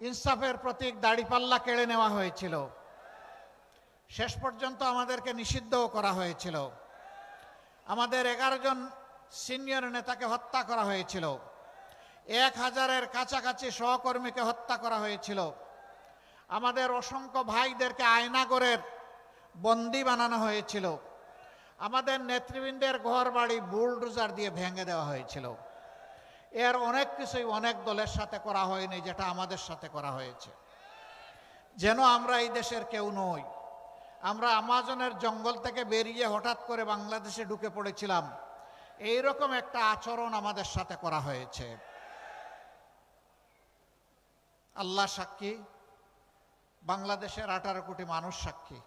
ইনসাফের প্রতীক দাড়িপাল্লা কেড়ে নেওয়া হয়েছিল। শেষ পর্যন্ত আমাদেরকে নিষিদ্ধও করা হয়েছিল। আমাদের এগারো জন সিনিয়র নেতাকে হত্যা করা হয়েছিল। এক হাজারের কাছাকাছি সহকর্মীকে হত্যা করা হয়েছিল। আমাদের অসংখ্য ভাইদেরকে আয়নাগরের বন্দি বানানো হয়েছিল। আমাদের নেতৃবৃন্দের ঘর বাড়ি বুলডোজার দিয়ে ভেঙে দেওয়া হয়েছিল। এর অনেক কিছুই অনেক দলের সাথে করা হয়নি, যেটা আমাদের সাথে করা হয়েছে। যেন আমরা এই দেশের কেউ নই। আমরা আমাজনের জঙ্গল থেকে বেরিয়ে হঠাৎ করে বাংলাদেশে ঢুকে পড়েছিলাম। এই রকম একটা আচরণ আমাদের সাথে করা হয়েছে। আল্লাহ সাক্ষী, বাংলাদেশের আঠারো কোটি মানুষ সাক্ষী,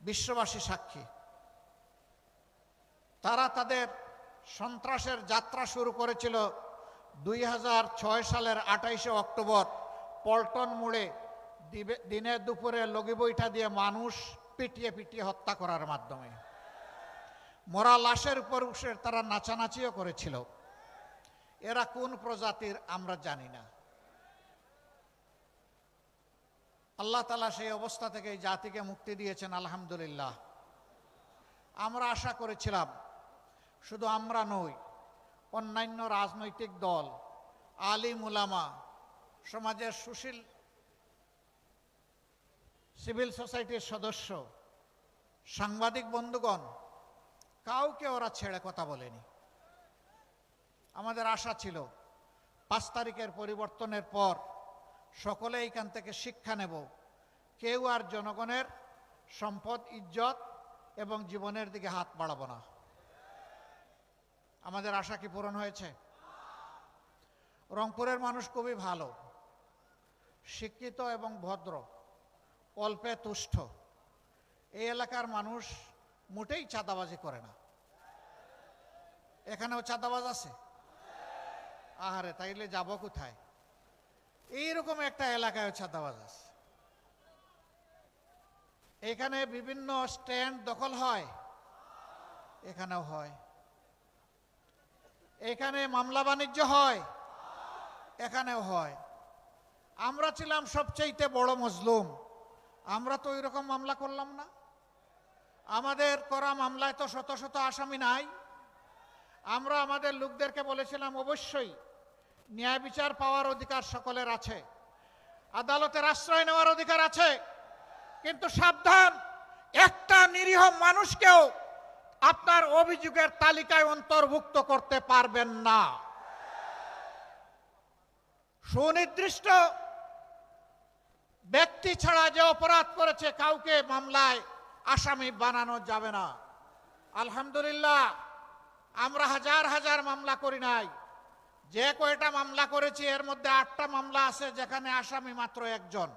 বিশ্ববাসী সাক্ষী। তারা তাদের সন্ত্রাসের যাত্রা শুরু করেছিল দুই হাজার ছয় সালের আঠাইশে অক্টোবর। পল্টন মোড়ে দিনে দুপুরে লগি বৈঠা দিয়ে মানুষ পিটিয়ে পিটিয়ে হত্যা করার মাধ্যমে। মরা লাশের উপর উঠে তারা নাচানাচিও করেছিল। এরা কোন প্রজাতির আমরা জানি না। আল্লাহ তালা সেই অবস্থা থেকে জাতিকে মুক্তি দিয়েছেন, আলহামদুলিল্লাহ। আমরা আশা করেছিলাম শুধু আমরা নই, অন্যান্য রাজনৈতিক দল, আলিম উলামা, সমাজের সুশীল সিভিল সোসাইটির সদস্য, সাংবাদিক বন্ধুগণ, কাউকে ওরা ছেড়ে কথা বলেনি। আমাদের আশা ছিল, পাঁচ তারিখের পরিবর্তনের পর সকলে এইখান থেকে শিক্ষা নেব, কেউ আর জনগণের সম্পদ, ইজ্জত এবং জীবনের দিকে হাত বাড়াবো না। আমাদের আশা কি পূরণ হয়েছে? রংপুরের মানুষ খুবই ভালো, শিক্ষিত এবং ভদ্র, অল্পে তুষ্ট। এই এলাকার মানুষ মোটেই চাঁদাবাজি করে না। এখানেও চাঁদাবাজ আছে? আহারে, তাইলে যাব কোথায়? এইরকম একটা এলাকায় ছাদাবাজ আছে। এখানে বিভিন্ন স্ট্যান্ড দখল হয়? এখানেও হয়। এখানে মামলা বাণিজ্য হয়? এখানেও হয়। আমরা ছিলাম সবচাইতে বড় মজলুম। আমরা তো ওই রকম মামলা করলাম না। আমাদের করা মামলায় তো শত শত আসামি নাই। আমরা আমাদের লোকদেরকে বলেছিলাম, অবশ্যই ন্যায় বিচার পাওয়ার অধিকার সকলের আছে। আদালতের আশ্রয় নেওয়ার অধিকার আছে। কিন্তু সাবধান, একটা নিরীহ মানুষকেও আপনার অভিযোগের তালিকায় অন্তর্ভুক্ত করতে পারবেন না। সুনির্দিষ্ট ব্যক্তি ছাড়া যে অপরাধ করেছে, কাউকে মামলায় আসামি বানানো যাবে না। আলহামদুলিল্লাহ, আমরা হাজার হাজার মামলা করি নাই। যে কয়টা মামলা করেছি, এর মধ্যে আটটা মামলা আছে যেখানে আসামি মাত্র একজন।